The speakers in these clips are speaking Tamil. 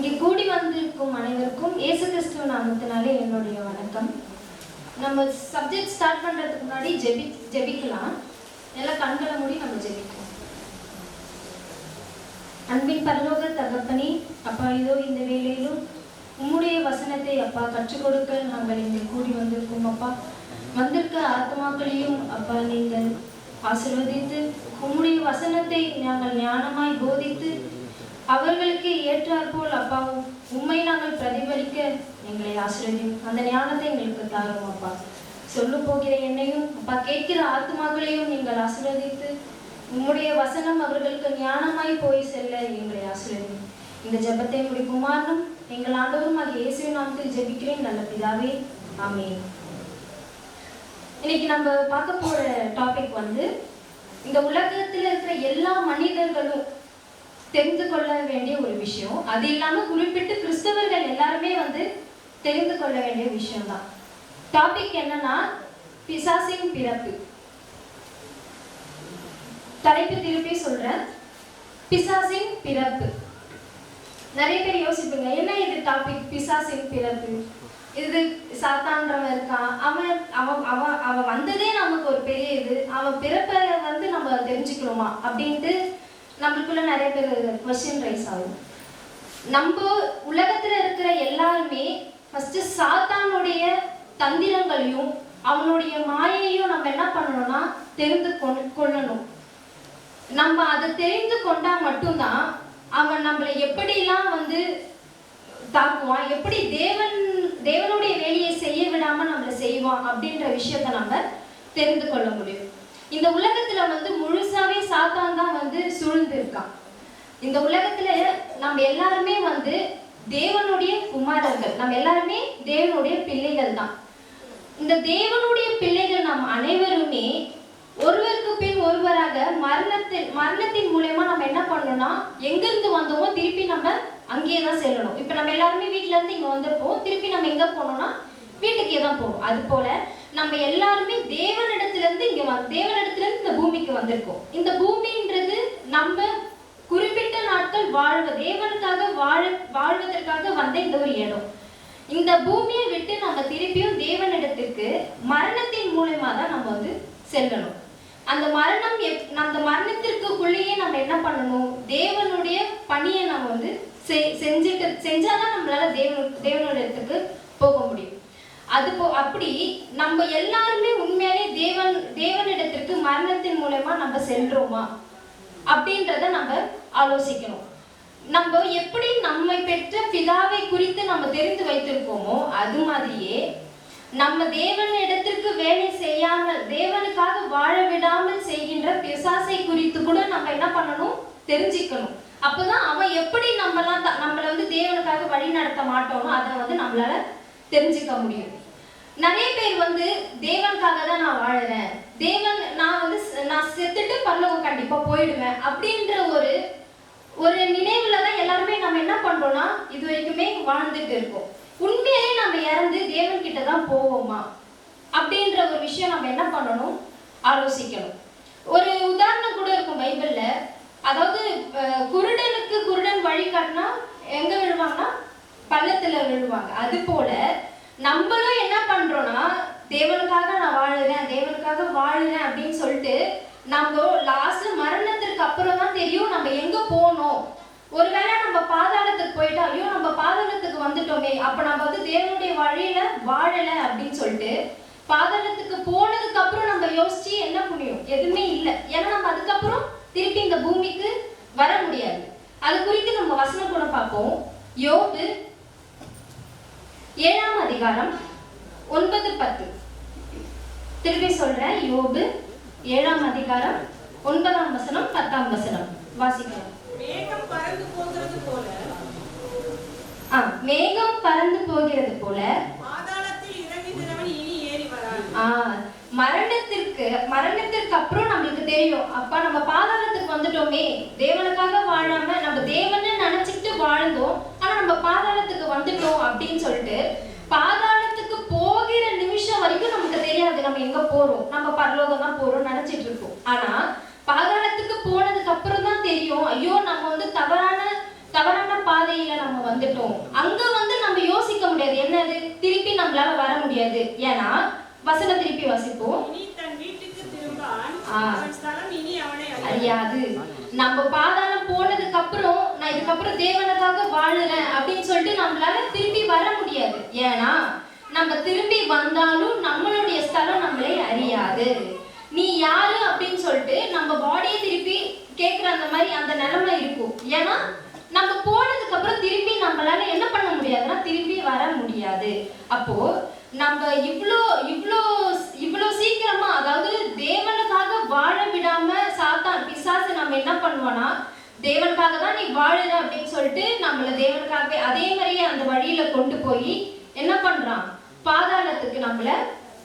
இங்கே கூடி வந்திருக்கும் அனைவருக்கும் இயேசு கிறிஸ்துவ நாமத்தினாலே என்னுடைய வணக்கம். நம்ம சப்ஜெக்ட் ஸ்டார்ட் பண்ணுறதுக்கு முன்னாடி ஜெபி ஜெபிக்கலாம். எல்லாம் கண்களை மூடி நம்ம ஜெபிக்கலாம். அன்பின் பரலோக தகப்பனே அப்பா இதோ இந்த வேலையிலும் உம்முடைய வசனத்தை அப்பா கற்றுக் கொடுக்க நாங்கள் இங்கே கூடி வந்திருக்கோம் அப்பா. வந்திருக்க ஆத்மாக்களையும் அப்பா நீங்கள் ஆசிர்வதித்து உம்முடைய வசனத்தை நாங்கள் ஞானமாய் போதித்து அவர்களுக்கு ஏற்றாற்போல் அப்பாவும் உண்மை நாங்கள் பிரதிபலிக்க எங்களை ஆசீர்வதியும். அந்த ஞானத்தை எங்களுக்கு தாரும் அப்பா. சொல்ல போகிற என்னையும் அப்பா கேட்கிற ஆத்மாக்களையும் நீங்கள் ஆசீர்வதித்து உம்முடைய வசனம் அவர்களுக்கு ஞானமாய் போய் செல்ல எங்களை ஆசீர்வதியும் இந்த ஜெபத்தை உடைய குமாரனும் எங்கள் ஆண்டவரும் அது இயேசுவின் நாமத்தில் ஜபிக்கிறேன் நல்ல பிதாவே. ஆமே இன்னைக்கு நம்ம பார்க்க போற டாபிக் வந்து இந்த உலகத்தில் இருக்கிற எல்லா மனிதர்களும் தெரிந்து கொள்ள வேண்டிய ஒரு விஷயம். அது இல்லாம குறிப்பிட்டு கிறிஸ்தவர்கள் எல்லாருமே வந்து தெரிந்து கொள்ள வேண்டிய விஷயம் தான் டாபிக் என்னன்னா பிசாசின் பிறப்பு. தலைப்பு திருப்பி சொல்றேன். பிசாசின் பிறப்பு. நிறைய பேர் யோசிப்பீங்க என்ன இது டாபிக் பிசாசின் பிறப்பு? இது சாத்தான்றவன் இருக்கான் அவன் அவன் அவன் அவன் வந்ததே நமக்கு ஒரு பெரிய இது. அவன் பிறப்பை வந்து நம்ம தெரிஞ்சுக்கணுமா அப்படின்ட்டு நம்மளுக்குள்ள நிறைய பேர் கொஸ்டின் ரைஸ் ஆகும். நம்ம உலகத்துல இருக்கிற எல்லாருமே ஃபர்ஸ்ட் சாத்தானுடைய தந்திரங்களையும் அவனுடைய மாயையும் நம்ம என்ன பண்ணணும்னா தெரிந்து கொள்ளணும். நம்ம அதை தெரிந்து கொண்டா மட்டும்தான் அவன் நம்மளை எப்படிலாம் வந்து தாக்குவான் எப்படி தேவன் தேவனுடைய வேலையை செய்ய விடாம நம்மளை செய்வான் அப்படின்ற விஷயத்த நம்ம தெரிந்து கொள்ள முடியும். இந்த உலகத்துல வந்து முழுசாவே சாத்தான் தான் வந்து சூழ்ந்து இருக்கான் இந்த உலகத்துல நம்ம எல்லாருமே வந்து தேவனுடைய குமாரர்கள். நம்ம எல்லாருமே தேவனுடைய பிள்ளைகள் தான். இந்த தேவனுடைய பிள்ளைகள் நாம் அனைவருமே ஒருவருக்கு பின் ஒருவராக மரணத்தில் மரணத்தின் மூலயமா நம்ம என்ன பண்ணணும்னா எங்கிருந்து வந்தோமோ திருப்பி நம்ம அங்கேயே தான் செல்லணும். இப்போ நம்ம எல்லாருமே வீட்டுல இருந்து இங்க வந்திருப்போம். திருப்பி நம்ம எங்க போனோம்னா வீட்டுக்கே தான் போகணும். அது போல நம்ம எல்லாருமே தேவனிடத்துல இருந்து இங்க வ- தேவனிடத்துல இருந்து இந்த பூமிக்கு வந்திருக்கோம். இந்த பூமின்றது நம்ம குறிப்பிட்ட நாட்கள் வாழ்வ தேவனுக்காக வாழ வாழ்வதற்காக வந்த இந்த ஒரு இடம். இந்த பூமியை விட்டு நம்ம திருப்பியும் தேவனிடத்திற்கு மரணத்தின் மூலயமா தான் நம்ம வந்து செல்லணும். அந்த மரணம் எப் அந்த மரணத்திற்குள்ளேயே நம்ம என்ன பண்ணணும்? தேவனுடைய பணியை நம்ம வந்து செஞ்சுட்டு செஞ்சாதான் நம்மளால தேவனு தேவனோட இடத்துக்கு போக முடியும். அது போ அப்படி நம்ம எல்லாருமே உண்மையாலே தேவன் தேவனிடத்திற்கு மரணத்தின் மூலமா நம்ம செல்றோமா? அப்படின்றத நம்ம ஆலோசிக்கணும். நம்ம எப்படி நம்மை பெற்ற பிதாவை குறித்து நம்ம தெரிந்து வைத்திருக்கோமோ அது மாதிரியே நம்ம தேவன் இடத்திற்கு வேலை செய்யாமல் தேவனுக்காக வாழ விடாமல் செய்கின்ற பிசாசை குறித்து கூட நம்ம என்ன பண்ணணும்? தெரிஞ்சுக்கணும். அப்பதான் அவன் எப்படி நம்மளாம் த- நம்மள வந்து தேவனுக்காக வழி நடத்த மாட்டோமோ அதை வந்து நம்மளால தெரிஞ்சுக்க முடியும். நிறைய பேர் வந்து தேவனுக்காக தான் நான் வாழறேன். தேவன் நான் வந்து நான் செத்துட்டு பரலோகம் கண்டிப்பா போயிடுவேன் அப்படின்ற ஒரு ஒரு நினைவுல தான் எல்லாருமே நம்ம என்ன பண்றோம்னா இது வரைக்குமே வாழ்ந்துட்டு இருக்கோம். உண்மையிலே நம்ம இறந்து தேவன் கிட்ட தான் போவோமா? அப்படின்ற ஒரு விஷயம் நம்ம என்ன பண்ணணும்? ஆலோசிக்கணும். ஒரு உதாரணம் கூட இருக்கும் பைபிள்ல. அதாவது குருடனுக்கு குருடன் வழி காட்டினா எங்க விழுவாங்கன்னா பள்ளத்துல விழுவாங்க. அது போல நம்மளும் என்ன பண்றோம்னா தேவனுக்காக நான் வாழுறேன் தேவனுக்காக வாழுறேன் அப்படின்னு சொல்லிட்டு நம்ம லாஸ்ட் மரணத்திற்கு அப்புறம் தான் தெரியும் நம்ம எங்க போனோம். ஒருவேளை நம்ம பாதாளத்துக்கு போயிட்டா ஐயோ நம்ம பாதாளத்துக்கு வந்துட்டோமே அப்ப நம்ம வந்து தேவனுடைய வழியில வாழல அப்படின்னு சொல்லிட்டு பாதாளத்துக்கு போனதுக்கு அப்புறம் நம்ம யோசிச்சு என்ன முடியும் எதுவுமே இல்லை. ஏன்னா நம்ம அதுக்கப்புறம் திருப்பி இந்த பூமிக்கு வர முடியாது. அது குறித்து நம்ம வசனம் கூட பார்ப்போம். யோபு ஏழாம் அதிகாரம் ஒன்பது பத்து. திருப்பி சொல்றேன் யோபு ஏழாம் அதிகாரம் ஒன்பதாம் வசனம் பத்தாம் வசனம். வாசிக்கலாம். மேகம் பறந்து போகிறது போல ஆ மேகம் பறந்து போகிறது போல மரணத்திற்கு மரணத்திற்கு அப்புறம் நம்மளுக்கு தெரியும். அப்பா நம்ம பாதாளத்துக்கு வந்துட்டோமே. தேவனுக்காக வாழாம நம்ம தேவன்னு நினைச்சிட்டு வாழ்ந்தோம். நம்ம பாதாளத்துக்கு வந்துட்டோம் அப்படின்னு சொல்லிட்டு பாதாளத்துக்கு போகிற நிமிஷம் வரைக்கும் நமக்கு தெரியாது நம்ம எங்க போறோம். நம்ம பரலோகம் தான் போறோம் நினைச்சிட்டு இருக்கோம் ஆனா பாதாளத்துக்கு போனதுக்கு அப்புறம் தான் தெரியும் ஐயோ நம்ம வந்து தவறான தவறான பாதையில நம்ம வந்துட்டோம். அங்க வந்து நம்ம யோசிக்க முடியாது. என்னது? திருப்பி நம்மளால வர முடியாது. ஏன்னா வசனம் திருப்பி வாசிப்போம். அறியாது. நம்ம பாதாளம் போனதுக்கு அப்புறம் நான் இதுக்கப்புறம் தேவனுக்காக வாழல அப்படின்னு சொல்லிட்டு நம்மளால திரும்பி வர முடியாது. ஏன்னா நம்ம திரும்பி வந்தாலும் நம்மளுடைய ஸ்தலம் நம்மளே அறியாது. நீ யாரு அப்படின்னு சொல்லிட்டு நம்ம பாடியை திருப்பி கேட்குற அந்த மாதிரி அந்த நிலைமை இருக்கும். ஏன்னா நம்ம போனதுக்கு அப்புறம் திரும்பி நம்மளால என்ன பண்ண முடியாதுன்னா திரும்பி வர முடியாது. அப்போ நம்ம இவ்வளோ இவ்வளோ இவ்வளோ சீக்கிரமா அதாவது தேவனுக்காக வாழ விடாம சாத்தான் பிசாசு நம்ம என்ன பண்ணுவோம்னா தேவனுக்காக தான் நீ வாழுற அப்படின்னு சொல்லிட்டு நம்மள தேவனுக்காகவே அதே மாதிரியே அந்த வழியில கொண்டு போய் என்ன பண்றான்? பாதாளத்துக்கு நம்மள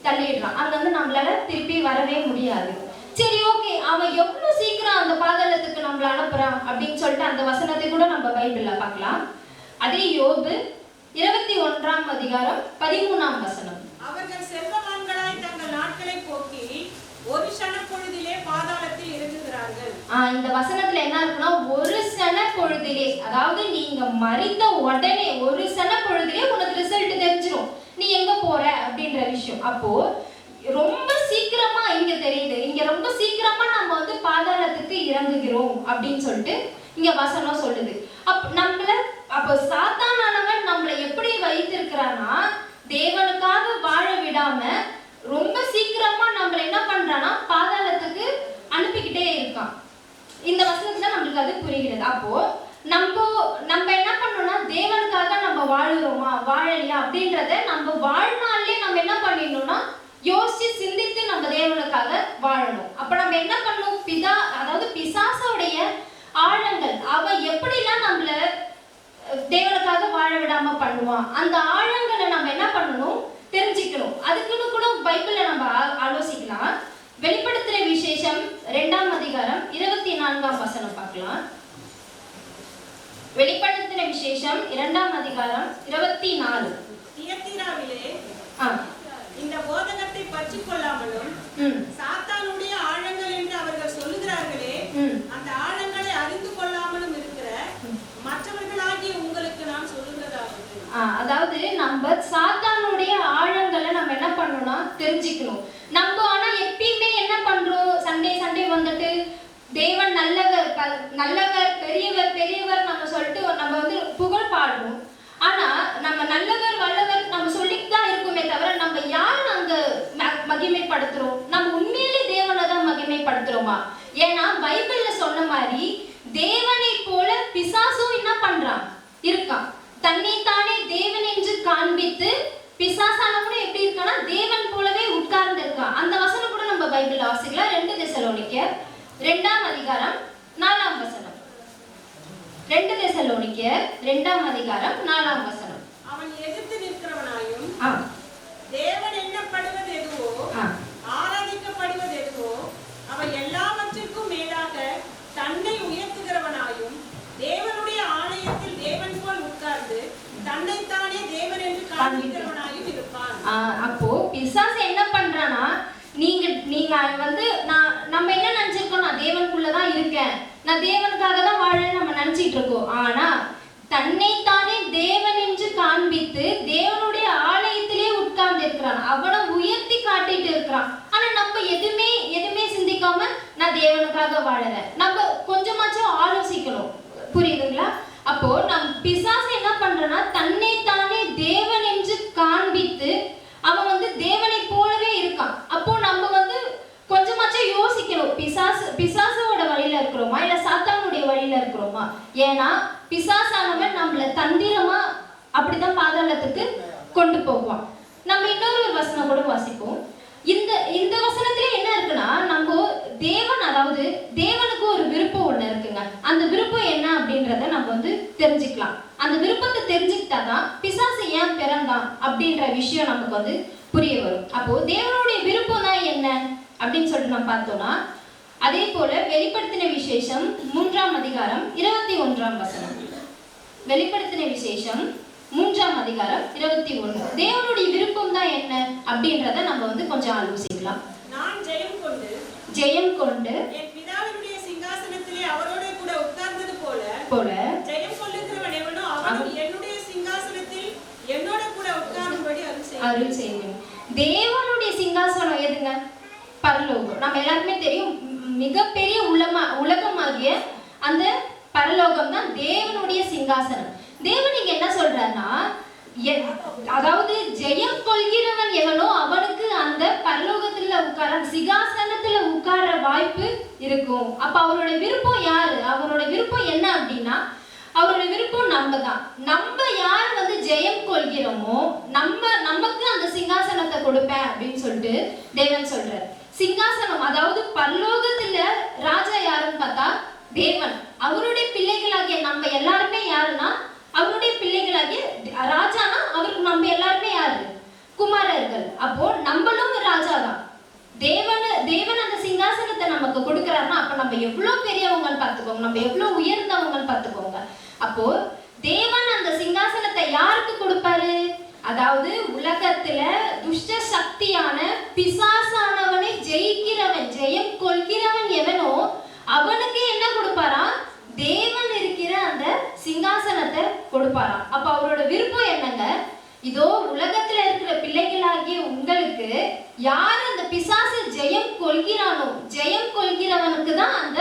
தள்ளிடுறான். அங்க வந்து நம்மளால திருப்பி வரவே முடியாது. சரி ஓகே. அவன் எவ்வளவு சீக்கிரம் அந்த பாதாளத்துக்கு நம்மள அனுப்புறான் அப்படின்னு சொல்லிட்டு அந்த வசனத்தை கூட நம்ம பைபிள்ல பார்க்கலாம். அதே யோபு இருபத்தி ஒன்றாம் அதிகாரம் பதிமூணாம் வசனம். அவர்கள் செல்வவான்களாய் தங்கள் நாட்களை போக்கி ஒரு பொழுதிலே பாதாளத்தில் இறங்குகிறார்கள் இந்த வசனத்துல என்ன இருக்குன்னா ஒரு சன பொழுதிலே அதாவது நீங்க மறித்த உடனே ஒரு சன பொழுதிலே உனக்கு ரிசல்ட் தெரிஞ்சிரும். நீ எங்க போற? அப்படின்ற விஷயம். அப்போ ரொம்ப சீக்கிரமா இங்க தெரியுது. இங்க ரொம்ப சீக்கிரமா நம்ம வந்து பாதாளத்துக்கு இறங்குகிறோம் அப்படின்னு சொல்லிட்டு இங்க வசனம் சொல்லுது. அப் நம்மள அப்போ சாத்தானவன் நம்மளை எப்படி வைத்திருக்கிறான்னா தேவனுக்காக வாழ விடாம ரொம்ப சீக்கிரமா நம்மள என்ன பண்றானா பாதாளத்துக்கு அனுப்பிக்கிட்டே இருக்கான். இந்த வசனத்துல நம்மளுக்கு அது புரிகிறது. அப்போ நம்ம நம்ம என்ன பண்ணோம்னா தேவனுக்காக நம்ம வாழுறோமா வாழலையா அப்படின்றத நம்ம வாழ்நாள்லயே நம்ம என்ன பண்ணிடணும்னா யோசிச்சு சிந்தித்து நம்ம தேவனுக்காக வாழணும். அப்ப நம்ம என்ன பண்ணணும்? பிதா அதாவது பிசாசோடைய ஆழங்கள் அவ எப்படிலாம் நம்மள தேவனுக்காக வாழ விடாம பண்ணுவான். அந்த ஆழங்களை நம்ம என்ன பண்ணணும்? தெரிஞ்சுக்கணும். அதுக்குன்னு கூட பைபிள்ல நம்ம ஆலோசிக்கலாம். வெளிப்படுத்துற விசேஷம் ரெண்டாம் அதிகாரம் இருபத்தி நான்காம் வசனம் பார்க்கலாம். வெளிப்படுத்தின விசேஷம் இரண்டாம் அதிகாரம் இருபத்தி நாலு. இந்த போதகத்தை பற்றிக் கொள்ளாமலும் சாத்தானுடைய ஆழங்கள் என்று அவர்கள் சொல்லுகிறார்களே ம் அந்த ஆழங்களை அறிந்து கொள்ளாமலும் இருக்கிற மற்றவர்களாகிய உங்களுக்கு நான் சொல்லுகிறதாவது ஆ, அதாவது நம்ம சாத்தானுடைய ஆழங்களை நம்ம என்ன பண்ணணும்னா தெரிஞ்சுக்கணும். நம்ம ஆனா எப்பயுமே என்ன பண்றோம்? சண்டே சண்டே வந்துட்டு தேவன் நல்லவர் நல்லவர் பெரியவர் பெரியவர் நம்ம சொல்லிட்டு நம்ம வந்து புகழ் பாடுறோம் ஆனா நம்ம நல்லவர் வல்லவர் நம்ம சொல்லிட்டு தான் இருக்குமே தவிர நம்ம யார் அங்க மகிமைப்படுத்துறோம்? நம்ம உண்மையிலே தேவனை தான் மகிமைப்படுத்துறோமா? ஏன்னா பைபிள்ல சொன்ன மாதிரி தேவனை போல பிசாசும் என்ன பண்றான்? இருக்கான். தன்னை பிசாசானவனும் எப்படி இருக்கானா தேவன் போலவே உட்கார்ந்து இருக்கான் அந்த வசனம் கூட நம்ம பைபிள்ல வாசிக்கலாம் ரெண்டு தெசலோனிக்கர் ரெண்டாம் அதிகாரம் நாலாம் வசனம். ரெண்டு தெசலோனிக்கர் ரெண்டாம் அதிகாரம் நாலாம் வசனம். அவன் எதிர்த்து நிற்கிறவனாயும் தேவன் எண்ணப்படுவது எதுவோ ஆராதிக்கப்படுவது எதுவோ அவன் எல்லாவற்றிற்கும் மேலாக தன்னை உயர்த்துகிறவனாயும் தேவனுடைய ஆலயத்தில் தேவன் போல் உட்கார்ந்து தன்னைத்தானே தேவன் என்று காண்பிக்கிறவனாயும் இருப்பான் ஆஹ் அப்போ பிசாசு என்ன பண்றானா நீங்க நீங்க வந்து நான் நம்ம என்ன நினைச்சிருக்கோம்? நான் தேவனுக்குள்ள தான் இருக்கேன். நான் தேவனுக்காக தான் வாழன்னு நம்ம நினைச்சிட்டு இருக்கோம். ஆனா தன்னைத்தானே தேவன் என்று காண்பித்து தேவனுடைய ஆலயத்திலே உட்கார்ந்து இருக்கிறான் அவனை உயர்த்தி காட்டிட்டு இருக்கிறான். ஆனா நம்ம எதுவுமே எதுவுமே சிந்திக்காம நான் தேவனுக்காக வாழறேன். நம்ம கொஞ்சமாச்சும் ஆலோசிக்கணும். புரியுதுங்களா? அப்போ நம் பிசாசு என்ன பண்றனா தானே தேவன் என்று காண்பித்து அவன் வந்து தேவனை போலவே இருக்கான். அப்போ நம்ம வந்து கொஞ்சமாச்சும் யோசிக்கணும். பிசாசு பிசாசோட வழியில இருக்கிறோமா? இல்ல சாத்தானுடைய வழியில இருக்கிறோமா? ஏன்னா பிசாசானவன் நம்மள தந்திரமா அப்படிதான் பாதாளத்துக்கு கொண்டு போவான் நம்ம இன்னொரு வசனம் கூட வாசிப்போம். இந்த இந்த வசனத்திலே என்ன இருக்குன்னா நம்ம தேவன் அதாவது தேவனுக்கு ஒரு விருப்பம் ஒண்ணு இருக்குங்க. அந்த விருப்பம் என்ன அப்படின்றத நம்ம வந்து தெரிஞ்சுக்கலாம். அந்த விருப்பத்தை தெரிஞ்சுக்கிட்டாதான் பிசாசு ஏன் பிறந்தான் அப்படின்ற விஷயம் நமக்கு வந்து புரிய வரும். அப்போ தேவனுடைய விருப்பம் தான் என்ன அப்படின்னு சொல்லிட்டு நம்ம பார்த்தோம்னா அதே போல வெளிப்படுத்தின விசேஷம் மூன்றாம் அதிகாரம் இருபத்தி ஒன்றாம் வசனம். வெளிப்படுத்தின விசேஷம் மூன்றாம் அதிகாரம் இருபத்தி ஒன்று. தேவனுடைய விருப்பம் தான் என்ன அப்படின்றத நம்ம வந்து கொஞ்சம் ஆலோசிக்கலாம். நான் ஜெயம் கொண்டு ஜெயம் கொண்டு என் பிதாவினுடைய சிங்காசனத்திலே அவரோட கூட உட்கார்ந்தது போல போல ஜெயம் கொள்ளுகிற அவனும் என்னுடைய சிங்காசனத்தில் என்னோட கூட உட்காரும்படி அருள் செய்யும் அருள் தேவனுடைய சிங்காசனம் எதுங்க? பரலோகம். நம்ம எல்லாருக்குமே தெரியும் மிகப்பெரிய உலமா உலகமாகிய அந்த பரலோகம் தான் தேவனுடைய சிங்காசனம். தேவன் இங்க என்ன சொல்றாருன்னா எ- அதாவது ஜெயம் கொள்கிறவன் எவனோ அவனுக்கு அந்த பரலோகத்துல உட்கார சிகாசனத்துல உட்கார வாய்ப்பு இருக்கும். அப்ப அவரோட விருப்பம் யாரு? அவரோட விருப்பம் என்ன அப்படின்னா அவரோட விருப்பம் நம்ம தான் நம்ம யார் வந்து ஜெயம் கொள்கிறோமோ நம்ம நமக்கு அந்த சிங்காசனத்தை கொடுப்பேன் அப்படின்னு சொல்லிட்டு தேவன் சொல்றாரு. சிங்காசனம் அதாவது பரலோகத்துல ராஜா யாருன்னு பார்த்தா தேவன். அவருடைய பிள்ளைகளாகிய நம்ம எல்லாருமே யாருன்னா அவருடைய பிள்ளைகளாகிய ராஜானா அவருக்கு நம்ம எல்லாருமே யாரு? குமாரர்கள். அப்போ நம்மளும் ராஜா தான் தேவன் தேவன் அந்த சிங்காசனத்தை நமக்கு கொடுக்குறாருன்னா அப்ப நம்ம எவ்வளவு பெரியவங்கன்னு பார்த்துக்கோங்க. நம்ம எவ்வளவு உயர்ந்தவங்கன்னு பார்த்துக்கோங்க. அப்போ தேவன் அந்த சிங்காசனத்தை யாருக்கு கொடுப்பாரு? அதாவது உலகத்துல துஷ்ட சக்தியான பிசாசானவனை ஜெயிக்கிறவன் ஜெயம் கொள்கிறவன் எவனோ அவனுக்கு என்ன கொடுப்பாராம் தேவன் இருக்கிற அந்த சிங்காசனத்தை கொடுப்பாராம். அப்ப அவரோட விருப்பம் என்னங்க? இதோ உலகத்துல இருக்கிற பிள்ளைகளாகிய உங்களுக்கு யார் அந்த பிசாசு ஜெயம் கொள்கிறானோ ஜெயம் கொள்கிறவனுக்கு தான் அந்த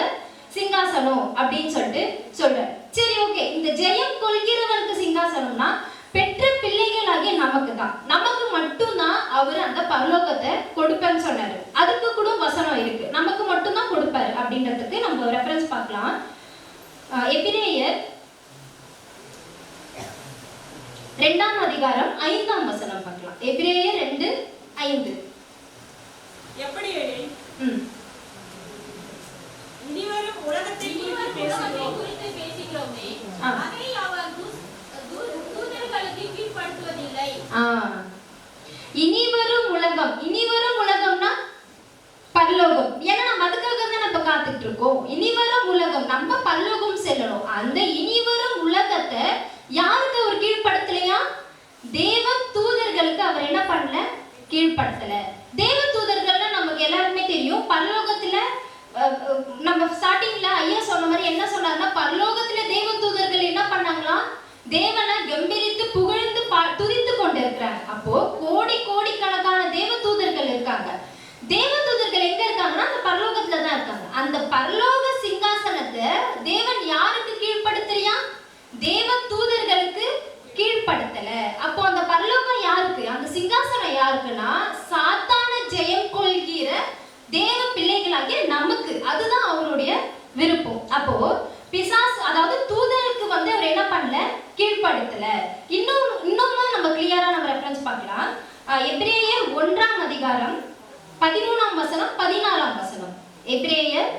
சிங்காசனம் அப்படின்னு சொல்லிட்டு சொல்றார். சரி ஓகே. இந்த ஜெயம் கொள்கிறவனுக்கு சிங்காசனம்னா பெற்ற பிள்ளைகளாகிய நமக்கு தான். நமக்கு மட்டும்தான் அவர் அந்த பரலோகத்தை கொடுப்பேன்னு சொன்னாரு. அதுக்கு கூட வசனம் இருக்கு. நமக்கு மட்டும்தான் கொடுப்பாரு அப்படின்றதுக்கு நம்ம ரெஃபரன்ஸ் பார்க்கலாம். எபிரேயர் ரெண்டாம் அதிகாரம் ஐந்தாம் வசனம் பார்க்கலாம். எபிரேயர் ரெண்டு ஐந்து எப்படி எனில், ம் இனிவரும் உலகத்தை குறித்து பேசுகிறோம் குறித்து பேசுகிறோமே ஆ. அதை அவர் தூ- தூ- தூதர்களுக்கு கீழ்ப்படுத்துவதில்லை ஆ. இனி வரும் உலகம் இனி வரும் உலகம்னா பரலோகம் ஏன்னா நம்ம அதுக்காக தான் நம்ம காத்துட்டு இருக்கோம் இனி வரும் உலகம் நம்ம பரலோகம் செல்லணும் அந்த இனி வரும் உலகத்தை யாருக்கு அவர் கீழ்ப்படுத்தலையா தேவ தூதர்களுக்கு அவர் என்ன பண்ணல கீழ்ப்படுத்தல தேவ தூதர்கள்னா நமக்கு எல்லாருமே தெரியும் பரலோகத்துல அஹ், அஹ், நம்ம ஸ்டார்டிங்ல ஐயா சொன்ன மாதிரி என்ன சொன்னாருன்னா பரலோகத்துல தேவ தூதர்கள் என்ன பண்ணாங்களாம் தேவனை கம்பீரித்து புகழ்ந்து பா- துதித்து கொண்டிருக்கிறாங்க அப்போ கோடி கோடிக்கணக்கான தேவ தூதர்கள் இருக்காங்க தேவ தூதர்கள் எங்க இருக்காங்கன்னா அந்த பரலோகத்துல தான் இருக்காங்க அந்த பரலோக சிங்காசனத்தை தேவன் யாருக்கு கீழ்ப்படுத்துறியா? தேவ தூதர்களுக்கு கீழ்ப்படுத்தல. அப்போ அந்த பரலோகம் யாருக்கு? அந்த சிங்காசனம் யாருக்குன்னா சாத்தான ஜெயம் கொள்கிற தேவ பிள்ளைகளாகிய நமக்கு. அதுதான் அவருடைய விருப்பம். அப்போ பிசாஸ் அதாவது தூதருக்கு வந்து அவர் என்ன பண்ணல? கீழ்ப்படுத்தல. இன்னும் இன்னொன்னு நம்ம கிளியரா நம்ம ரெஃபரன்ஸ் பார்க்கலாம். எப்ரேயர் ஒன்றாம் அதிகாரம் பதிமூணாம் வசனம் பதினாலாம் வசனம். எபிரேயர்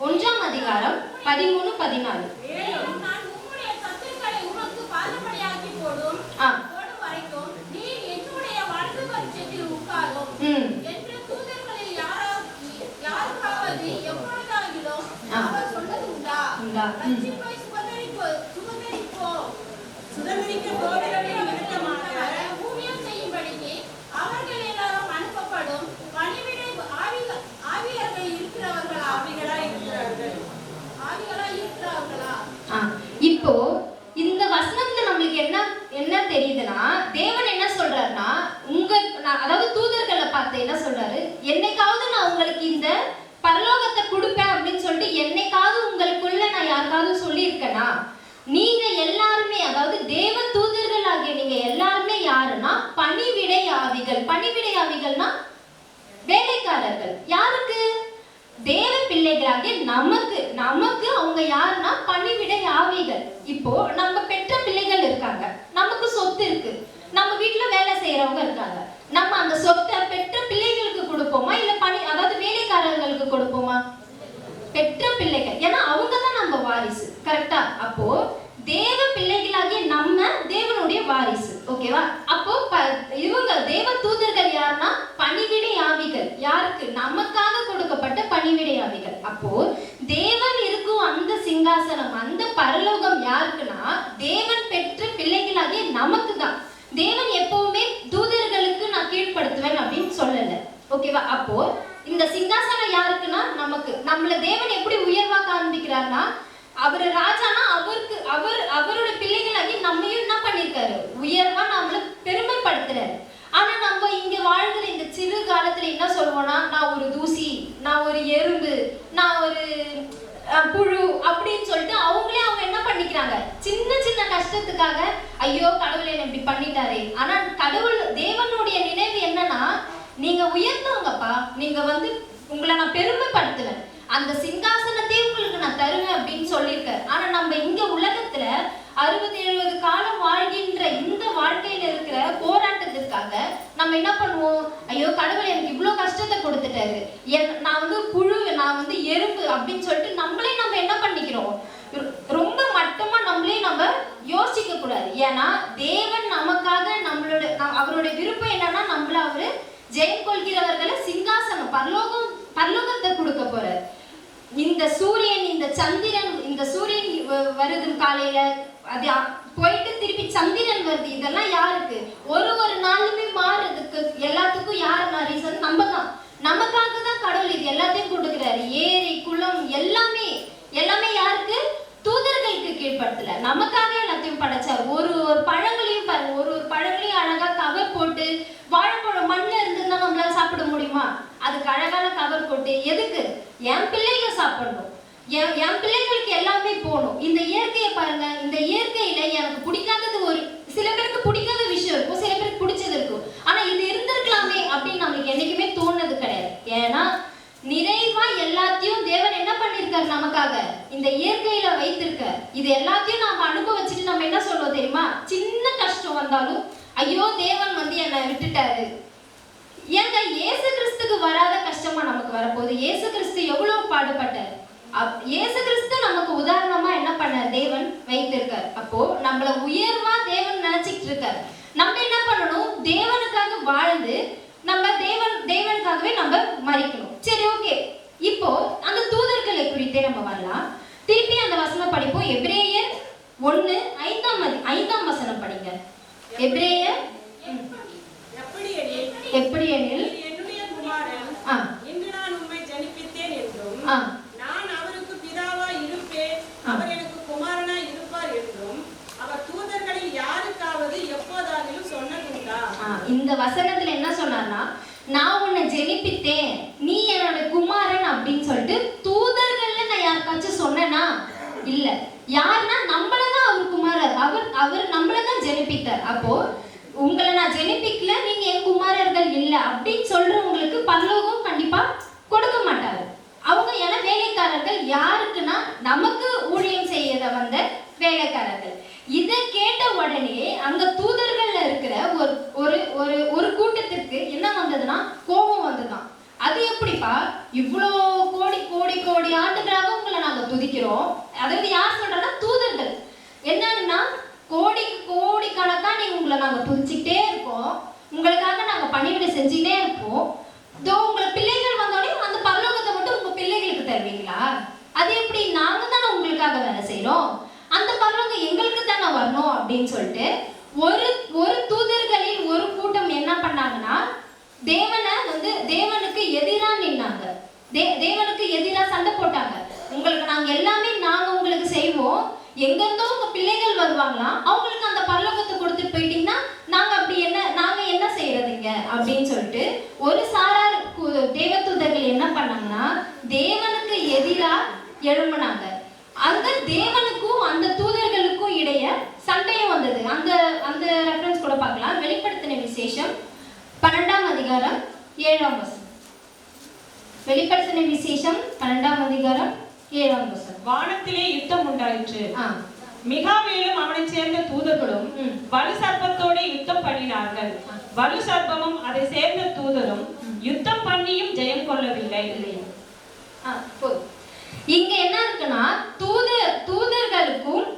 ஒன்றாம் அதிகாரம் பதிமூணு பதினாலு. மேலும் நான் உம்முடைய சத்துருக்களை உமக்கு பாதபடியாக்கி போடும் ஆ போடும் வரைக்கும் நீர் என்னுடைய வலது பட்சத்தில் உட்காரும் ம் என்று தூதர்களில் யாராவது யாருக்காவது எப்பொழுதாகிலும் ஆ. அவர் சொன்னது உண்டா உண்டா? ம். ரட்சிப்பை சுதந்திரிப்போ சுதந்திரிப்போம் சுதந்திரிக்க போகிறவரின் நிமித்தமாக ஊழியம் செய்யும்படிக்கு அவர்கள் எல்லாரும் அனுப்பப்படும் பணிவிடை ஆவிக- ஆவியர்கள் இருக்கிறவர்களா ஆவிகளா இருக்கிறார்கள் ஆவிகளா இருக்கிறார்களா ஆ, இப்போ இந்த வசனத்துல நம்மளுக்கு என்ன என்ன தெரியுதுன்னா தேவன் என்ன சொல்றாருன்னா உங்க நான் அதாவது என்ன சொல்றாரு? என்னைக்காவது நான் உங்களுக்கு இந்த பரலோகத்தை கொடுப்பேன் அப்படின்னு சொல்லிட்டு என்னைக்காவது உங்களுக்குள்ள நான் யாருக்காவது சொல்லியிருக்கேனா? நீங்க எல்லாருமே அதாவது தேவ தூதர்கள் ஆகிய நீங்க எல்லாருமே யாருன்னா பணிவிடை ஆவிகள் பணிவிடை ஆவிகள்னா வேலைக்காரர்கள். யாருக்கு? தேவ பிள்ளைகளாகிய நமக்கு. நமக்கு அவங்க யாருன்னா பணிவிடை ஆவிகள் இப்போ நம்ம பெற்ற பிள்ளைகள் இருக்காங்க. நம்ம வீட்ல வேலை செய்யறவங்க இருக்காங்க. நம்ம அந்த சொத்தை பெற்ற பிள்ளைகளுக்கு கொடுப்போமா? இல்ல பணி அதாவது வேலைக்காரர்களுக்கு கொடுப்போமா? பெற்ற பிள்ளைகள். ஏன்னா அவங்க தான் நம்ம வாரிசு. கரெக்டா அப்போ தேவ பிள்ளைகளாகிய நம்ம தேவனுடைய வாரிசு. ஓகேவா அப்போ ப- இவங்க தேவ தூதர்கள் யாருன்னா பணிவிடை ஆவிகள். யாருக்கு? நமக்காக கொடுக்கப்பட்ட பணிவிடை ஆவிகள். அப்போ தேவன் இருக்கும் அந்த சிங்காசனம் அந்த பரலோகம் யாருக்குன்னா? தேவன் பெற்ற பிள்ளைகளாகிய நமக்கு தான் தேவன் எப்பவுமே தூதர்களுக்கு நான் கீழ்ப்படுத்துவேன் அப்படின்னு சொல்லல. ஓகேவா? அப்போ இந்த சிங்காசனம் யாருக்குன்னா நமக்கு. நம்மள தேவன் எப்படி உயர்வா காண்பிக்கிறார்னா அவர் ராஜானா அவருக்கு அவர் அவரோட பிள்ளைகளாகி நம்மையும் என்ன பண்ணிருக்காரு உயர்வா நம்மள பெருமைப்படுத்துறாரு. ஆனா நம்ம இங்க வாழ்கிற இந்த சிறு காலத்துல என்ன சொல்லுவோம்னா நான் ஒரு தூசி நான் ஒரு எரு புழு அப்படின்னு சொல்லிட்டு அவங்களே அவங்க என்ன பண்ணிக்கிறாங்க? சின்ன சின்ன கஷ்டத்துக்காக ஐயோ கடவுள் என்ன இப்படி பண்ணிட்டாரே. ஆனா கடவுள் தேவனுடைய நினைவு என்னன்னா நீங்க உயர்ந்தவங்கப்பா நீங்க வந்து உங்களை நான் பெருமைப்படுத்துவேன் அந்த சிங்காசனத்தையும் உங்களுக்கு நான் தருவேன் அப்படின்னு சொல்லியிருக்காரு. ஆனா நம்ம இங்க உலகத்துல அறுபது எழுபது காலம் வாழ்கின்ற இந்த வாழ்க்கையில இருக்கிற போராட்டத்திற்காக நம்ம என்ன பண்ணுவோம்? ஐயோ கடவுள் எனக்கு இவ்வளோ கஷ்டத்தை கொடுத்துட்டாரு. என் நான் வந்து புழு நான் வந்து எறும்பு அப்படின்னு சொல்லிட்டு நம்மளே நம்ம என்ன பண்ணிக்கிறோம்? ரொம்ப மட்டமா நம்மளே நம்ம யோசிக்க கூடாது. ஏன்னா தேவன் நமக்காக நம்மளோட அவருடைய விருப்பம் என்னன்னா நம்மள அவரு ஜெயம் கொள்கிறவர்களை சிங்காசனம் பரலோகம் பரலோகத்தை கொடுக்க போறாரு. இந்த சூரியன் இந்த சந்திரன் இந்த சூரியன் வ- வருது காலையில அது போயிட்டு திருப்பி சந்திரன் வருது. இதெல்லாம் யாருக்கு? ஒரு ஒரு நாளுமே மாறுறதுக்கு எல்லாத்துக்கும் யார் ரீசன் நம்ம தான் நமக்காக தான் கடவுள் இது எல்லாத்தையும் கொடுக்குறாரு ஏரி குளம் எல்லாமே. எல்லாமே யாருக்கு? தூதர்களுக்கு கீழ்படுத்தல நமக்காக எல்லாத்தையும் படைச்சார். ஒரு ஒரு பழங்களையும் பாருங்க ஒரு ஒரு பழங்களையும் அழகா கவர் போட்டு வாழைப்பழம் மண்ணில் இருந்துன்னா நம்மளால சாப்பிட முடியுமா? அதுக்கு அழகான கவர் போட்டு எதுக்கு? என் பிள்ளைங்க சாப்பிடணும். என் என் பிள்ளைங்களுக்கு எல்லாமே போகணும். இந்த இயற்கையை பாருங்க. இந்த இயற்கையில எனக்கு பிடிக்காதது ஒரு சில பேருக்கு பிடிக்காத விஷயம் இருக்கும். சில பேருக்கு பிடிச்சது இருக்கும். ஆனா இது இருந்திருக்கலாமே அப்படின்னு நம்மளுக்கு என்னைக்குமே தோணுது கிடையாது. ஏன்னா நிறைவா எல்லாத்தையும் தேவன் என்ன பண்ணிருக்காரு நமக்காக? இந்த இயற்கையில வைத்திருக்க இது எல்லாத்தையும் நாம அனுபவிச்சுட்டு நம்ம என்ன சொல்லுவோம் தெரியுமா? சின்ன கஷ்டம் வந்தாலும் ஐயோ தேவன் வந்து என்னை விட்டுட்டாரு. ஏங்க இயேசு கிறிஸ்துக்கு வராத கஷ்டமா நமக்கு வரப்போகுது? இயேசு கிறிஸ்து எவ்வளவு பாடுபட்டார்? அப்- இயேசு கிறிஸ்து நமக்கு உதாரணமா என்ன பண்ண தேவன் வைத்திருக்கார். அப்போ நம்மள உயர்வா தேவன் நினைச்சிட்டு இருக்கார். நம்ம என்ன பண்ணணும்? தேவனுக்காக வாழ்ந்து நம்ம தேவன் தேவனுக்காகவே நம்ம மறிக்கணும். சரி ஓகே. இப்போ அந்த தூதர்களை குறித்தே நம்ம வரலாம். திருப்பி அந்த வசனம் படிப்போம். எபிரேயர் ஒண்ணு ஐந்தாம் ஐந்தாம் வசனம் படிங்க. எபிரேயர். எப்படி எனில் என்னுடைய குமாரன் இன்று நான் உம்மை ஜனிப்பித்தேன் என்றும் ஆ நான் அவருக்கு பிதாவாய் இருப்பேன் அவர் எனக்கு குமாரனாய் இருப்பார் என்றும் அவர் தூதர்களில் யாருக்காவது எப்போதாகிலும் சொன்னதுண்டா ஆ, இந்த வசனத்துல என்ன சொன்னார்னா நான் உன்னை ஜெனிப்பித்தேன் நீ என்னோட குமாரன் அப்படின்னு சொல்லிட்டு தூதர்கள்ல நான் யாருக்காச்சும் சொன்னேனா இல்ல யாருன்னா நம்மள தான் அவர் குமாரர் அவர் அவர் நம்மள தான் ஜெனிப்பித்தார் அப்போ உங்களை நான் ஜெனிப்பிக்கல நீங்க என் குமாரர்கள் இல்ல அப்படின்னு சொல்றவங்களுக்கு பரலோகம் கண்டிப்பா கொடுக்க மாட்டாரு அவங்க ஏன்னா வேலைக்காரர்கள் யாருக்குன்னா நமக்கு ஊழியம் செய்யத வந்த வேலைக்காரர்கள் இதை கேட்ட உடனே அங்க தூதர்கள்ல இருக்கிற ஒரு ஒரு ஒரு ஒரு கூட்டத்திற்கு என்ன வந்ததுன்னா கோபம் வந்ததுதான் அது எப்படிப்பா இவ்வளோ கோடி கோடி கோடி ஆண்டுகளாக உங்களை நாங்க துதிக்கிறோம். அதாவது யார் சொல்றேன்னா தூதர்கள். என்னன்னா கோடி கோடி கணக்கா நீங்க உங்களை நாங்க துதிச்சுக்கிட்டே இருக்கோம். உங்களுக்காக நாங்க பணிவிடை செஞ்சுட்டே இருப்போம். இதோ உங்களை பிள்ளைகள் வந்தோடனே அந்த பரலோகத்தை மட்டும் உங்க பிள்ளைகளுக்கு தருவீங்களா? அது எப்படி நாங்க தானே உங்களுக்காக வேலை செய்கிறோம் அந்த பரலோகம் எங்களுக்கு தானே வரணும் அப்படின்னு சொல்லிட்டு ஒரு ஒரு தூதர்களில் ஒரு கூட்டம் என்ன பண்ணாங்கன்னா தேவனை வந்து தேவனுக்கு எதிரா நின்னாங்க. தேவனுக்கு எதிராக சண்டை போட்டாங்க. உங்களுக்கு நாங்க எல்லாமே நாங்க உங்களுக்கு செய்வோம். எங்கெந்தோ உங்க பிள்ளைகள் வருவாங்களாம் அவங்களுக்கு அந்த பரலோகத்தை கொடுத்துட்டு போயிட்டீங்கன்னா நாங்க அப்படி என்ன நாங்க என்ன செய்யறதுங்க? அப்படின்னு சொல்லிட்டு ஒரு சாரார் கு- தேவதூதர்கள் என்ன பண்ணாங்கன்னா தேவனுக்கு எதிராக எழும்புனாங்க. அங்க தேவனுக்கும் அந்த தூதர்களுக்கும் இடைய சண்டையும் வந்தது. அந்த அந்த ரெஃபரன்ஸ் கூட பார்க்கலாம். வெளிப்படுத்தின விசேஷம் பன்னெண்டாம் அதிகாரம் ஏழாம் வசம் வெளிப்படுத்தின விசேஷம் பன்னெண்டாம் அதிகாரம் ஏழாம் வசனம். வானத்திலே யுத்தம் உண்டாயிற்று. மிகாவேலும் அவனைச் சேர்ந்த தூதர்களும். வலு சர்ப்பத்தோட யுத்தம் பண்ணினார்கள். வலு சர்ப்பமும் அதை சேர்ந்த தூதரும் யுத்தம் பண்ணியும் ஜெயம் கொள்ளவில்லை. இல்லையா? இங்க என்ன இருக்குன்னா தூதர் தூதர்களுக்கும்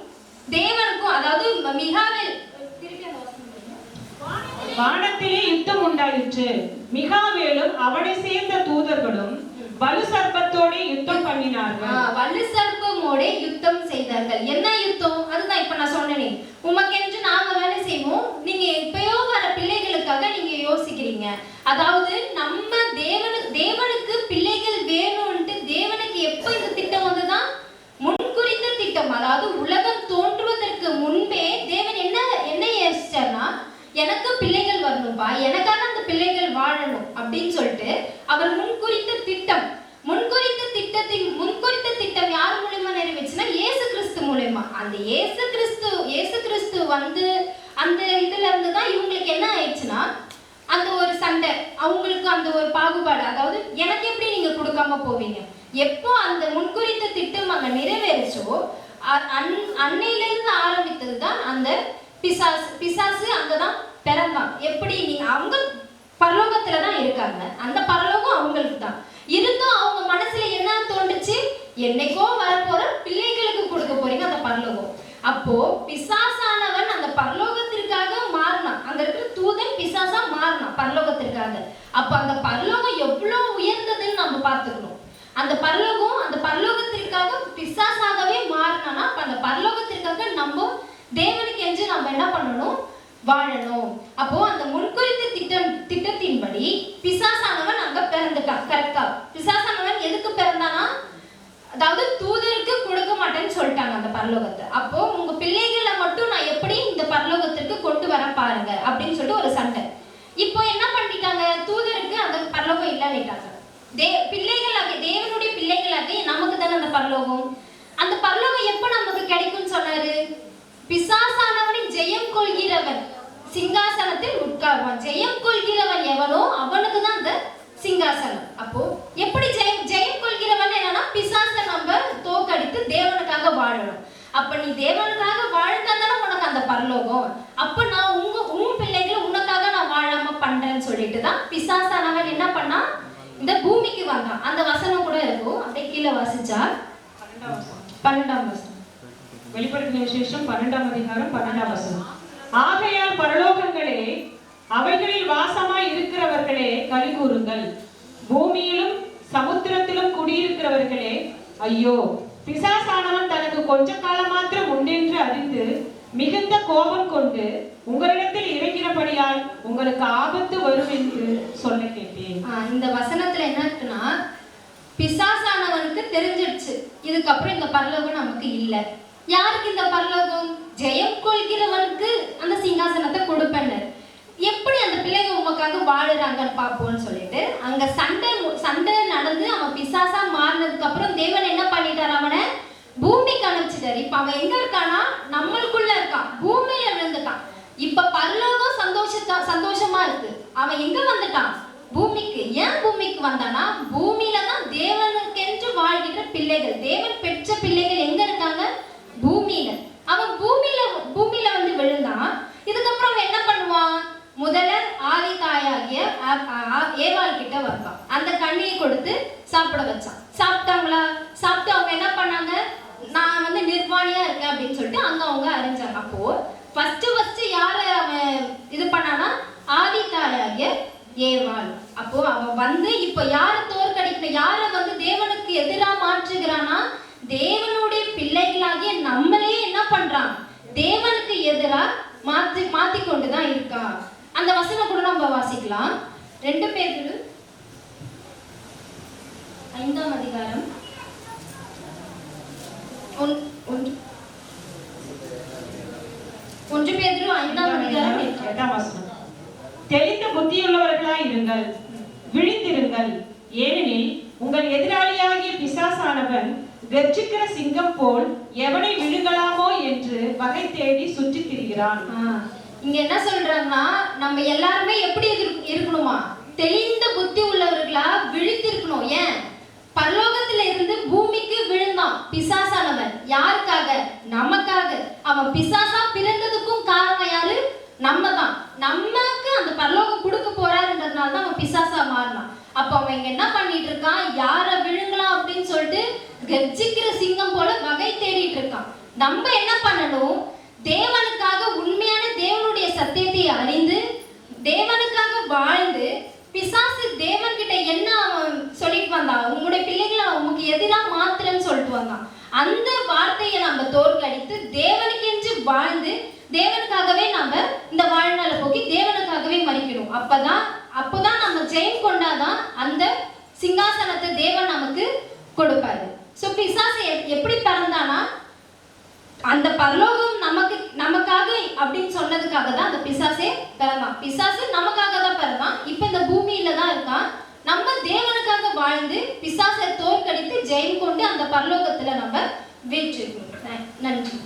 தேவனுக்கும் அதாவது மிகாவேல் திருப்பி அந்த வசனம் படிங்க. வானத்திலே யுத்தம் உண்டாயிற்று. மிகாவேலும் அவனை சேர்ந்த தூதர்களும் வலு சர்ப்பத்தோட யுத்தம் பண்ணினார்கள். வலு சர்ப்பமோட யுத்தம் செய்தார்கள். என்ன யுத்தம்? அதுதான் இப்ப நான் சொன்னேனே உமக்கென்று நாங்க வேலை செய்வோம் நீங்க எப்பயோ வர பிள்ளைகளுக்காக நீங்க யோசிக்கிறீங்க அதாவது நம்ம தேவனு தேவனுக்கு பிள்ளைகள் வேணும்ட்டு தேவனுக்கு எப்ப இந்த திட்டம் வந்துதான் முன்குறித்த திட்டம் எனக்கு பிள்ளைகள் வரணும்பா எனக்காக அந்த பிள்ளைகள் வாழணும் அப்படின்னு சொல்லிட்டு அவர் முன்குறித்த திட்டம் முன்குறித்த திட்டத்தின் முன்குறித்த திட்டம் யார் மூலியமா நிறைவேச்சுன்னா இயேசு கிறிஸ்து மூலியமா அந்த இயேசு கிறிஸ்து இயேசு கிறிஸ்து வந்து அந்த இதுல இருந்து தான் இவங்களுக்கு என்ன ஆயிடுச்சுன்னா அந்த ஒரு சண்டை அவங்களுக்கு அந்த ஒரு பாகுபாடு அதாவது எனக்கு எப்படி நீங்க கொடுக்காம போவீங்க எப்போ அந்த முன்குறித்த திட்டம் அங்க நிறைவேறுச்சோ அ- அன்- அன்னையிலிருந்து ஆரம்பித்தது தான் அந்த பிசாசு அங்கதான் பிறந்தான். எப்படி? நீங்க அவங்க பரலோகத்துல தான் இருக்காங்க. அந்த பரலோகம் அவங்களுக்கு தான் இருந்தும் அவங்க மனசுல என்ன தோண்டுச்சு என்னைக்கோ வரப்போற பிள்ளைகளுக்கு கொடுக்க போறீங்க அந்த பரலோகம். அப்போ பிசாசானவன் அந்த பரலோகத்திற்காக மாறினான். அங்க இருக்கிற தூதன் பிசாசா மாறினான் பரலோகத்திற்காக. அப்ப அந்த பரலோகம் எவ்வளவு உயர்ந்ததுன்னு நம்ம பார்த்துக்கணும். அந்த பரலோகம் அந்த பரலோகத்திற்காக பிசாசாகவே மாறினானா? அப்ப அந்த பரலோகத்திற்காக நம்ம தேவனுக்கு என்று நம்ம என்ன பண்ணணும்? வாழணும். அப்போ அந்த முன்குறித்த திட்டம் திட்டத்தின்படி பிசாசானவன் அங்க பிறந்துட்டான். கரெக்டா பிசாசானவன் எதுக்கு பிறந்தானா? அதாவது தூதருக்கு கொடுக்க மாட்டேன்னு சொல்லிட்டாங்க அந்த பரலோகத்தை. அப்போ உங்க பிள்ளைகளை மட்டும் நான் எப்படி இந்த பரலோகத்திற்கு கொண்டு வர பாருங்க? அப்படின்னு சொல்லிட்டு ஒரு சண்டை. இப்போ என்ன பண்ணிட்டாங்க? தூதருக்கு அந்த பரலோகம் இல்லைன்னுட்டாங்க தே பிள்ளைகளாக தேவனுடைய பிள்ளைகளாக நமக்கு தானே அந்த பரலோகம்? அந்த பரலோகம் எப்போ நமக்கு கிடைக்கும்னு சொன்னாரு? பிசாசானவனை ஜெயம் கொள்கிறவன். சிங்காசனத்தில் உட்கார்வான். ஜெயம் கொள்கிறவன் எவனோ அவனுக்கு தான் அந்த சிங்காசனம். அப்போ எப்படி ஜெயம் ஜெயம் கொள்கிறவன் என்னன்னா பிசாசை நம்ம தோக்கடித்து தேவனுக்காக வாழணும். அப்ப நீ தேவனுக்காக வாழ்ந்தா தானே உனக்கு அந்த பரலோகம். அப்ப நான் உங்க உன் பிள்ளைகளை உனக்காக நான் வாழாம பண்றேன்னு சொல்லிட்டு தான் பிசாசானவன் என்ன பண்ணா? இந்த பூமிக்கு வந்தான். அந்த வசனம் கூட இருக்கும். அப்படியே கீழே வாசிச்சா பன்னெண்டாம் வசனம். வெளிப்படுத்தின விசேஷம் பன்னெண்டாம் அதிகாரம் பன்னெண்டாம் வசனம். ஆகையால் பரலோகங்களே அவைகளில் வாசமாய் இருக்கிறவர்களே கலி கூறுங்கள். பூமியிலும் சமுத்திரத்திலும் குடியிருக்கிறவர்களே ஐயோ பிசாசானவன் தனக்கு கொஞ்ச காலம் மாத்திரம் உண்டென்று அறிந்து மிகுந்த கோபம் கொண்டு உங்களிடத்தில் இறங்கினபடியால் உங்களுக்கு ஆபத்து வரும் என்று சொல்ல கேட்டேன். ஆஹ் இந்த வசனத்துல என்ன இருக்குன்னா பிசாசானவனுக்கு தெரிஞ்சிடுச்சு இதுக்கப்புறம் இந்த பரலோகம் நமக்கு இல்லை. யாருக்கு இந்த பரலோகம்? ஜெயம் கொள்கிறவனுக்கு அந்த சிங்காசனத்தை கொடுப்பேன்னு. எப்படி அந்த பிள்ளைங்க உமக்காக வாழுறாங்கன்னு பார்ப்போம்னு சொல்லிட்டு அங்க சண்டை மு- சண்டை நடந்து அவன் பிசாசா மாறினதுக்கு அப்புறம் தேவன் என்ன பண்ணிட்டார் அவனை? பூமிக்கு அனுப்பிச்சிட்டாரு. இப்ப அவன் எங்க இருக்கானா நம்மளுக்குள்ள இருக்கான். பூமியில விழுந்துட்டான். இப்ப பரலோகம் சந்தோஷத்தா சந்தோஷமா இருக்கு. அவன் எங்க வந்துட்டான்? பூமிக்கு. ஏன் பூமிக்கு வந்தானா பூமியில தான் தேவனுக்கென்று வாழ்கிற பிள்ளைகள் தேவன் பெற்ற பிள்ளைகள் எங்க இருக்காங்க பூமியில அவன் பூமியில பூமியில வந்து விழுந்தான் இதுக்கப்புறம் அவன் என்ன பண்ணுவான் முதல்ல ஆதி தாயாகிய ஆ- ஆ- ஏவாள் கிட்ட வருவான் அந்த கண்ணியை கொடுத்து சாப்பிட வச்சான் சாப்பிட்டாங்களா சாப்பிட்டு அவங்க என்ன பண்ணாங்க நான் வந்து நிர்வாணியா இருக்கேன் அப்படின்னு சொல்லிட்டு அங்க அவங்க அறிஞ்சாங்க அப்போ ஃபர்ஸ்ட் ஃபர்ஸ்ட் யார அவன் இது பண்ணானா ஆதி தாயாகிய ஏவாள் அப்போ அவன் வந்து இப்ப யார தோற்கடிக்கணும் யார வந்து தேவனுக்கு எதிரா மாற்றுகிறானா தேவனுடைய பிள்ளைகளாகிய நம்மளையே என்ன பண்றான் தேவனுக்கு எதிரா மாத்தி மாத்தி கொண்டு தான் இருக்கான் அந்த வசனம் கூட நம்ம வாசிக்கலாம் ரெண்டு பேர் ஐந்தாம் அதிகாரம் ஒன்- ஒன்று பேர் ஐந்தாம் அதிகாரம் எட்டாம் வசனம். தெளிந்த புத்தியுள்ளவர்களாய் இருங்கள். விழித்திருங்கள். ஏனெனில் உங்கள் எதிராளியாகிய பிசாசானவன் கர்ஜிக்கிற சிங்கம் போல் எவனை விழுங்கலாமோ என்று வகை தேடி சுற்றித் திரிகிறான் இங்க என்ன சொல்றாங்கன்னா நம்ம எல்லாருமே எப்படி இரு- இருக்கணுமா? தெளிந்த புத்தி உள்ளவர்களா விழித்திருக்கணும் ஏன்? பரலோகத்துல இருந்து பூமிக்கு விழுந்தான் பிசாசானவன். யாருக்காக? நமக்காக. அவன் பிசாசா பிறந்ததுக்கும் காரணம் யாரு நம்ம தான் நமக்கு அந்த பரலோகம் கொடுக்க போறாருன்றதுனால தான் அவன் பிசாசா மாறினான். அப்ப அவன் இங்க என்ன பண்ணிட்டு இருக்கான்? யார விழுங்கலாம் அப்படின்னு சொல்லிட்டு கர்ஜிக்கிற சிங்கம் போல வகை தேடிட்டு இருக்கான். நம்ம என்ன பண்ணணும்? தேவனுக்காக உண்மையான தேவனுடைய சத்தியத்தை அறிந்து தேவனுக்காக வாழ்ந்து பிசாசு தேவன் கிட்ட என்ன அவன் சொல்லிட்டு வந்தான் உங்களுடைய பிள்ளைகளை உங்களுக்கு எதிராக மாத்திரன்னு சொல்லிட்டு வந்தான் அந்த வார்த்தையை நம்ம தோற்கடித்து தேவனுக்கென்று வாழ்ந்து தேவனுக்காகவே நம்ம இந்த வாழ்நாளை போக்கி தேவனுக்காகவே மறிக்கணும். அப்பதான் அப்போதான் நம்ம ஜெயம் கொண்டாதான் அந்த சிங்காசனத்தை தேவன் நமக்கு கொடுப்பாரு. ஸோ பிசாசு எப்- எப்படி பிறந்தானா? அந்த பரலோகம் நமக்கு நமக்காக அப்படின்னு சொன்னதுக்காக தான் அந்த பிசாசே பிறந்தான். பிசாசு நமக்காக தான் பிறந்தான். இப்போ இந்த பூமியில தான் இருக்கான். நம்ம தேவனுக்காக வாழ்ந்து பிசாசை தோற்கடித்து ஜெயம் கொண்டு அந்த பரலோகத்துல நம்ம வீற்றிருக்கணும் நன்றி.